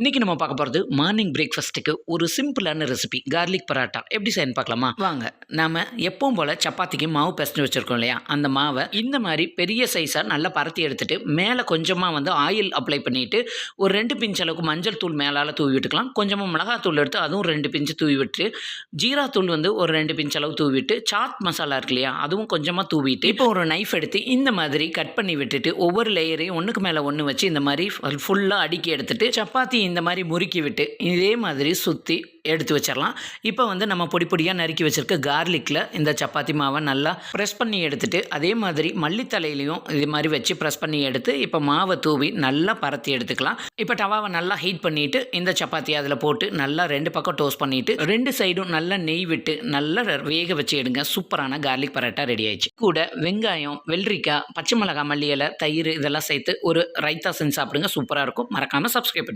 இன்னைக்கு நம்ம பார்க்க போகிறது மார்னிங் பிரேக்ஃபாஸ்ட்டுக்கு ஒரு சிம்பிளான ரெசிபி கார்லிக் பரோட்டா. எப்படி செய்யணும் பார்க்கலாமா? வாங்க. நாம எப்பவும் போல் சப்பாத்திக்கு மாவு பிசைஞ்சு வச்சுருக்கோம் இல்லையா? அந்த மாவை இந்த மாதிரி பெரிய சைஸாக நல்லா பரத்தி எடுத்துட்டு மேலே கொஞ்சமாக வந்து ஆயில் அப்ளை பண்ணிட்டு ஒரு ரெண்டு பிஞ்ச் அளவுக்கு மஞ்சள் தூள் மேலால் தூவி விட்டுக்கலாம். கொஞ்சமாக மிளகாத்தூள் எடுத்து அதுவும் ரெண்டு பிஞ்சு தூவி விட்டு ஜீரா தூள் வந்து ஒரு ரெண்டு பிஞ்ச் அளவு தூவி விட்டு சாட் மசாலா இருக்கு இல்லையா? அதுவும் கொஞ்சமாக தூவிட்டு இப்போ ஒரு நைஃப் எடுத்து இந்த மாதிரி கட் பண்ணி விட்டுட்டு ஒவ்வொரு லேயரையும் ஒன்றுக்கு மேலே ஒன்று வச்சு இந்த மாதிரி ஃபுல்லாக அடுக்கி எடுத்துட்டு சப்பாத்தி இந்த மாதிரி முறுக்கி விட்டு இதே மாதிரி சுற்றி எடுத்து வச்சிடலாம் இப்போ வந்து நம்ம பொடி பொடியாக நறுக்கி வச்சுருக்க கார்லிக்கில் இந்த சப்பாத்தி மாவை நல்லா ப்ரெஸ் பண்ணி எடுத்துட்டு அதே மாதிரி மல்லித்தலையிலையும் இது மாதிரி வச்சு ப்ரெஸ் பண்ணி எடுத்து இப்போ மாவை தூவி நல்லா பரத்தி எடுத்துக்கலாம். இப்போ டவாவை நல்லா ஹீட் பண்ணிட்டு இந்த சப்பாத்தி அதில் போட்டு நல்லா ரெண்டு பக்கம் டோஸ்ட் பண்ணிட்டு ரெண்டு சைடும் நல்லா நெய் விட்டு நல்லா வேக வச்சு எடுங்க. சூப்பரான கார்லிக் பரோட்டா ரெடி ஆயிடுச்சு. கூட வெங்காயம் வெள்ளரிக்காய் பச்சை மிளகாய் மல்லி இலை தயிர் இதெல்லாம் சேர்த்து ஒரு ரைத்தா செஞ்சு சாப்பிடுங்க. சூப்பராக இருக்கும். மறக்காமல் சப்ஸ்கிரைப்